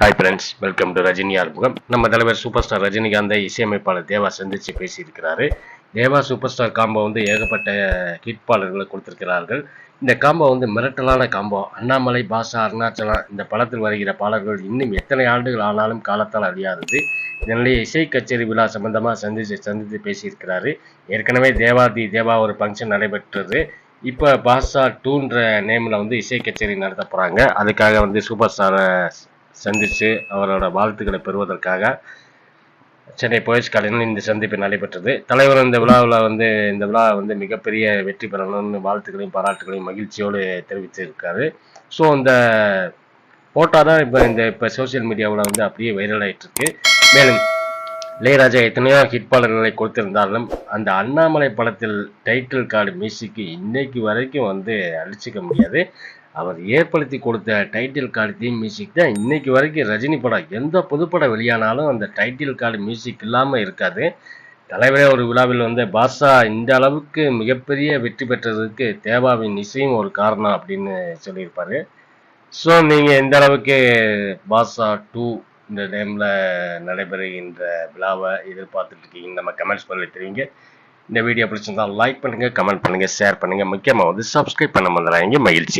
Hi friends welcome to Rajini Arumugam நம்ம தலைவர் super star ரஜினிகாந்தை இசையமைப்பாளர் தேவா சந்தித்து பேசியிருக்கிறாரு. தேவா சூப்பர் ஸ்டார் காம்போ வந்து ஏகப்பட்ட ஹிட் பாடல்களை கொடுத்திருக்கிறார்கள். இந்த காம்போ வந்து மிரட்டலான காம்போ அண்ணாமலை பாஷா அருணாச்சலம் இந்த படத்தில் வருகிற பாடல்கள் இன்னும் எத்தனை ஆண்டுகள் ஆனாலும் காலத்தால் அழியாதது இதனிடையே இசை கச்சேரி விழா சம்பந்தமாக சந்தித்து சந்தித்து பேசியிருக்கிறாரு. ஏற்கனவே தேவாதி தேவா ஒரு ஃபங்க்ஷன் நடைபெற்றது. இப்போ பாஷா டூன்ற நேமில் வந்து இசை கச்சேரி நடத்த போகிறாங்க அதுக்காக வந்து சூப்பர் ஸ்டாரை சந்தித்து அவரோட வாழ்த்துக்களை பெறுவதற்காக சென்னை போயஸ் காலையில் இந்த சந்திப்பு நடைபெற்றது. தலைவர் இந்த விழாவில் வந்து இந்த விழா வந்து மிகப்பெரிய வெற்றி பெறணும்னு வாழ்த்துக்களையும் பாராட்டுகளையும் மகிழ்ச்சியோடு தெரிவித்திருக்காரு. ஸோ இந்த போட்டோ தான் இப்போ இந்த இப்போ சோஷியல் மீடியாவில் வந்து அப்படியே வைரல் ஆகிட்டு இருக்கு மேலும் இளையராஜா எத்தனையோ ஹிட் பாடல்களை கொடுத்திருந்தாலும் அந்த அண்ணாமலை படத்தில் டைட்டில் கார்டு மியூசிக்கு இன்னைக்கு வரைக்கும் வந்து அழிச்சிக்க முடியாது. அவர் ஏற்படுத்தி கொடுத்த டைட்டில் கார்டு தீம் மியூசிக் தான் இன்னைக்கு வரைக்கும் ரஜினி படம். எந்த புதுப்படம் வெளியானாலும் அந்த டைட்டில் கார்டு மியூசிக் இல்லாமல் இருக்காது. தலைவரே ஒரு விழாவில் வந்து பாஷா இந்த அளவுக்கு மிகப்பெரிய வெற்றி பெற்றதுக்கு தேவாவின் இசையும் ஒரு காரணம் அப்படின்னு சொல்லியிருப்பாரு. ஸோ நீங்கள் எந்த அளவுக்கு பாஷா டூ இந்த டைமில் நடைபெறுகின்ற விழாவை எதிர்பார்த்துட்டு இருக்கீங்க. நம்ம கமெண்ட்ஸ் பண்ணி தெரிவிங்க. இந்த வீடியோ பிடிச்சிருந்தால் லைக் பண்ணுங்கள் கமெண்ட் பண்ணுங்கள் ஷேர் பண்ணுங்கள் முக்கியமாக வந்து சப்ஸ்கிரைப் பண்ண மறந்துடாதீங்க. மகிழ்ச்சி.